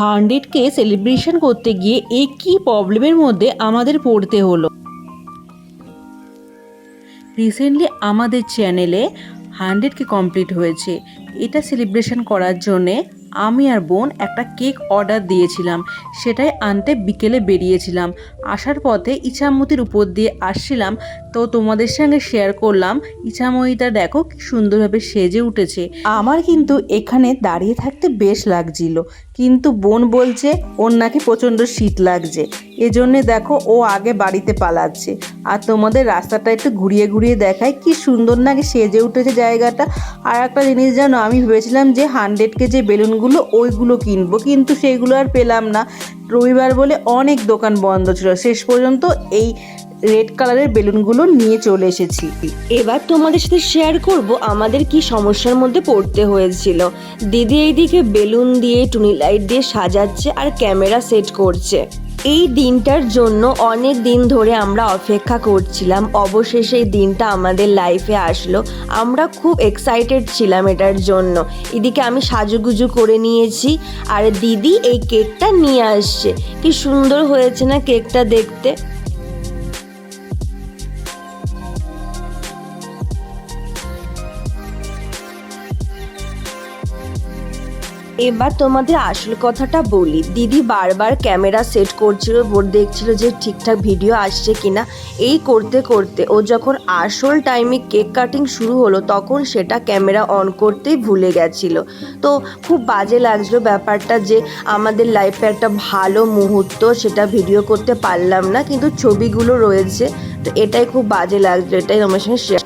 হান্ড্রেডকে celebration করতে গিয়ে একই প্রবলেমের মধ্যে আমাদের পড়তে হলো। রিসেন্টলি আমাদের চ্যানেলে হান্ড্রেডকে কমপ্লিট হয়েছে। এটা সেলিব্রেশন করার জন্যে আমি আর বোন একটা কেক অর্ডার দিয়েছিলাম। সেটাই আনতে বিকেলে বেরিয়েছিলাম। আসার পথে ইছামতির উপর দিয়ে আসছিলাম তো তোমাদের সঙ্গে শেয়ার করলাম। ইছামতিটা দেখো কি সুন্দরভাবে সেজে উঠেছে। আমার কিন্তু এখানে দাঁড়িয়ে থাকতে বেশ লাগছিল। কিন্তু বোন বলছে, ওর নাকি প্রচণ্ড শীত লাগছে। এজন্যে দেখো ও আগে বাড়িতে পালাচ্ছে। আর তোমাদের রাস্তাটা একটু ঘুরিয়ে ঘুরিয়ে দেখায়, কি সুন্দর নাকি সেজে উঠেছে জায়গাটা। আর একটা জিনিস জানো, আমি ভেবেছিলাম যে হান্ড্রেডকে যে বেলুনগুলো, ওইগুলো কিনবো, কিন্তু সেইগুলো আর পেলাম না। রবিবার বলে অনেক দোকান বন্ধ ছিল, শেষ পর্যন্ত এই রেড কালারের বেলুনগুলো নিয়ে চলে এসেছি। এবার তোমাদের সাথে শেয়ার করব আমাদের কি সমস্যার মধ্যে পড়তে হয়েছিল। দিদি এইদিকে বেলুন দিয়ে, টুনি লাইট দিয়ে সাজাচ্ছে আর ক্যামেরা সেট করছে। এই দিনটার জন্য অনেক দিন ধরে আমরা অপেক্ষা করছিলাম। অবশেষে এই দিনটা আমাদের লাইফে আসলো। আমরা খুব এক্সাইটেড ছিলাম এটার জন্য। এদিকে আমি সাজুগুজু করে নিয়েছি। আর দিদি এই কেকটা নিয়ে আসছে। কি সুন্দর হয়েছে না কেকটা দেখতে? এবার তোমাদের আসল কথাটা বলি। দিদি বারবার ক্যামেরা সেট করছিল দেখছিল যে ঠিকঠাক ভিডিও আসছে কিনা। এই করতে করতে ও যখন আসল টাইমে কেক কাটিং শুরু হলো, তখন সেটা ক্যামেরা অন করতেই ভুলে গেছিল। তো খুব বাজে লাগছিল ব্যাপারটা যে আমাদের লাইফে একটা ভালো মুহূর্ত, সেটা ভিডিও করতে পারলাম না, কিন্তু ছবিগুলো রয়েছে। তো এটাই খুব বাজে লাগছিল এটাই আমার সঙ্গে শেয়ার